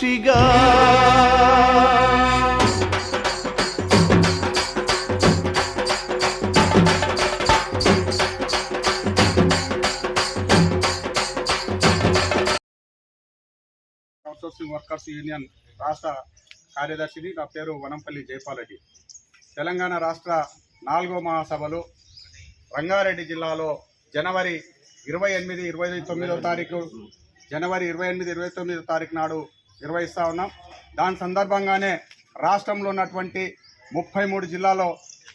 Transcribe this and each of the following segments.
సాక్షిగా outsourcing workers union రాష్ట్ర కార్యదర్శిని నా పేరు వనంపల్లి జయపాలరెడ్డి. తెలంగాణ రాష్ట్ర నాలుగో మహాసభలు రంగారెడ్డి జిల్లాలో జనవరి ఇరవై ఎనిమిది ఇరవై తొమ్మిదో తారీఖు జనవరి ఇరవై ఎనిమిది ఇరవై తొమ్మిదో తారీఖు నాడు నిర్వహిస్తూ ఉన్నాం. దాని సందర్భంగానే రాష్ట్రంలో ఉన్నటువంటి ముప్పై మూడు జిల్లాలో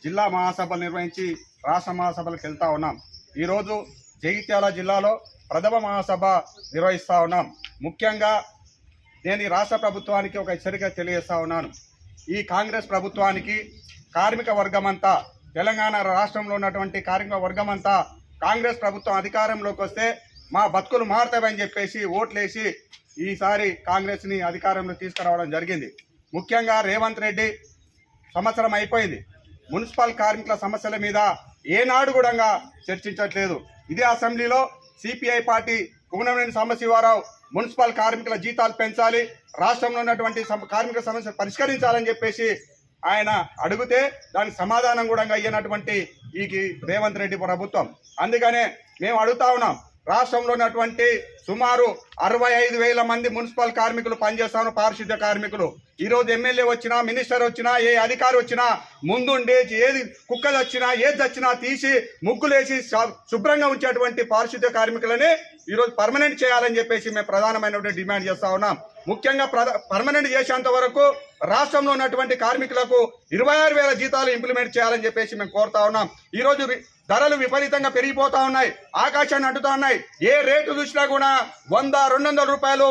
జిల్లా మహాసభలు నిర్వహించి రాష్ట్ర మహాసభలకు వెళ్తూ ఉన్నాం. ఈరోజు జగిత్యాల జిల్లాలో ప్రథమ మహాసభ నిర్వహిస్తూ ఉన్నాం. ముఖ్యంగా నేను ఈ రాష్ట్ర ప్రభుత్వానికి ఒక హెచ్చరిక తెలియజేస్తా ఉన్నాను. ఈ కాంగ్రెస్ ప్రభుత్వానికి కార్మిక వర్గమంతా తెలంగాణ రాష్ట్రంలో ఉన్నటువంటి కార్మిక వర్గమంతా కాంగ్రెస్ ప్రభుత్వం అధికారంలోకి వస్తే మా బతుకులు మారుతాయని చెప్పేసి ఓట్లేసి ఈసారి కాంగ్రెస్ని అధికారంలో తీసుకురావడం జరిగింది. ముఖ్యంగా రేవంత్ రెడ్డి సంవత్సరం అయిపోయింది. మున్సిపల్ కార్మికుల సమస్యల మీద ఏనాడు కూడా చర్చించట్లేదు. ఇదే అసెంబ్లీలో CPI party Kunamneni Sambasiva Rao municipal కార్మికుల జీతాలు పెంచాలి రాష్ట్రంలో ఉన్నటువంటి కార్మిక సమస్యలు పరిష్కరించాలని చెప్పేసి ఆయన అడిగితే దానికి సమాధానం కూడా అయ్యినటువంటి ఈ రేవంత్ రెడ్డి ప్రభుత్వం. అందుకనే మేము అడుగుతా ఉన్నాం రాష్ట్రంలో ఉన్నటువంటి సుమారు అరవై ఐదు వేల మంది మున్సిపల్ కార్మికులు పనిచేస్తాను పారిశుద్ధ్య కార్మికులు. ఈరోజు ఎమ్మెల్యే వచ్చినా మినిస్టర్ వచ్చినా ఏ అధికారి వచ్చినా ముందుండి ఏది కుక్క వచ్చినా ఏది వచ్చినా తీసి ముగ్గులేసి శుభ్రంగా ఉంచేటువంటి పారిశుద్ధ్య కార్మికులని ఈరోజు పర్మనెంట్ చేయాలని చెప్పేసి మేము ప్రధానమైనటువంటి డిమాండ్ చేస్తా ఉన్నాం. ముఖ్యంగా పర్మనెంట్ చేసేంత వరకు రాష్ట్రంలో ఉన్నటువంటి కార్మికులకు ఇరవై ఆరు వేల జీతాలు ఇంప్లిమెంట్ చేయాలని చెప్పేసి మేము కోరుతా ఉన్నాం. ఈ రోజు ధరలు విపరీతంగా పెరిగిపోతా ఉన్నాయి. ఆకాశాన్ని అంటుతా ఉన్నాయి. ఏ రేటు చూసినా కూడా వంద రెండు వందల రూపాయలు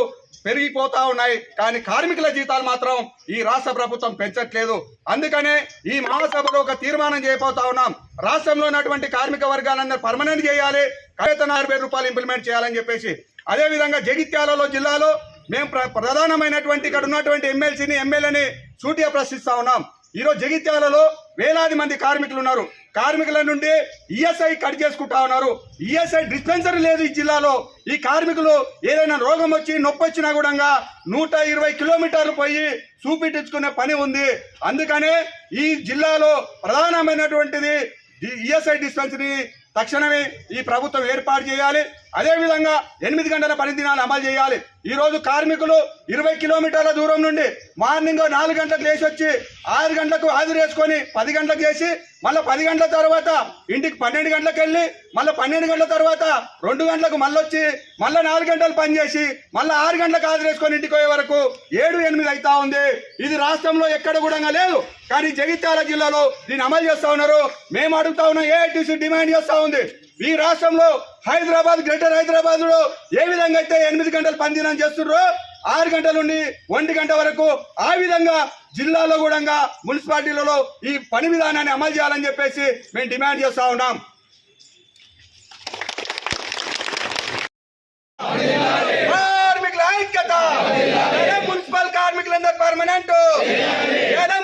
పెరిగిపోతా ఉన్నాయి. కానీ కార్మికుల జీతాలు మాత్రం ఈ రాష్ట్ర ప్రభుత్వం పెంచట్లేదు. అందుకనే ఈ మహాసభలో ఒక తీర్మానం చేయబోతా ఉన్నాం. రాష్ట్రంలో ఉన్నటువంటి కార్మిక వర్గాలందరూ పర్మనెంట్ చేయాలి. వేతన అరవై రూపాయలు ఇంప్లిమెంట్ చేయాలని చెప్పేసి. అదేవిధంగా జగిత్యాలలో జిల్లాలో మేము ప్ర- ప్రధానమైనటువంటి ఇక్కడ ఉన్నటువంటి ఎమ్మెల్సీని ఎమ్మెల్యేని సూటిగా ప్రశ్నిస్తా ఉన్నాం. ఈరోజు జగిత్యాలలో వేలాది మంది కార్మికులు ఉన్నారు. కార్మికుల నుండి ఈఎస్ఐ కట్ చేసుకుంటా ఉన్నారు. ఈఎస్ఐ డిస్పెన్సరీ లేదు ఈ జిల్లాలో. ఈ కార్మికులు ఏదైనా రోగం వచ్చి నొప్పి వచ్చినా కూడా నూట ఇరవై కిలోమీటర్లు పోయి చూపించుకునే పని ఉంది. అందుకనే ఈ జిల్లాలో ప్రధానమైనటువంటిది ఈఎస్ఐ డిస్పెన్సరీ తక్షణమే ఈ ప్రభుత్వం ఏర్పాటు చేయాలి. అదేవిధంగా ఎనిమిది గంటల పని దినాలు అమలు చేయాలి. ఈరోజు కార్మికులు ఇరవై కిలోమీటర్ల దూరం నుండి మార్నింగ్ నాలుగు గంటలకు లేచి వచ్చి ఆరు గంటలకు హాజరు చేసుకొని పది గంటలకు చేసి మళ్ళీ పది గంటల తర్వాత ఇంటికి పన్నెండు గంటలకు వెళ్ళి మళ్ళీ పన్నెండు గంటల తర్వాత రెండు గంటలకు మళ్ళీ వచ్చి మళ్ళీ నాలుగు గంటలు పనిచేసి మళ్ళీ ఆరు గంటలకు హాజరు చేసుకొని ఇంటికి పోయే వరకు ఏడు ఎనిమిది అవుతా ఉంది. ఇది రాష్ట్రంలో ఎక్కడ కూడా లేదు. కానీ జగిత్యాల జిల్లాలో దీన్ని అమలు చేస్తా ఉన్నారు. మేము అడుగుతా ఉన్నాం ఏఐటీసీ డిమాండ్ చేస్తూ ఉంది. ఈ రాష్ట్రంలో హైదరాబాద్ గ్రేటర్ హైదరాబాద్లో ఏ విధంగా అయితే ఎనిమిది గంటలు పనిదినం చేస్తున్నారో ఆరు గంటల నుండి ఒంటి గంట వరకు ఆ విధంగా జిల్లాలో కూడా మున్సిపాలిటీలలో ఈ పని విధానాన్ని అమలు చేయాలని చెప్పేసి మేము డిమాండ్ చేస్తా ఉన్నాం. కార్మికుల ఐక్యత. మున్సిపల్ కార్మికులందరూ పర్మనెంట్.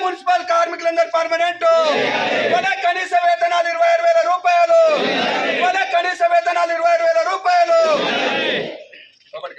మున్సిపల్ కార్మికులందరూ పర్మనెంట్. కనీస వేతనాలు ఇరవై ఆరు వేల రూపాయలు. ಕನಿಷ್ಠ ವೇತನ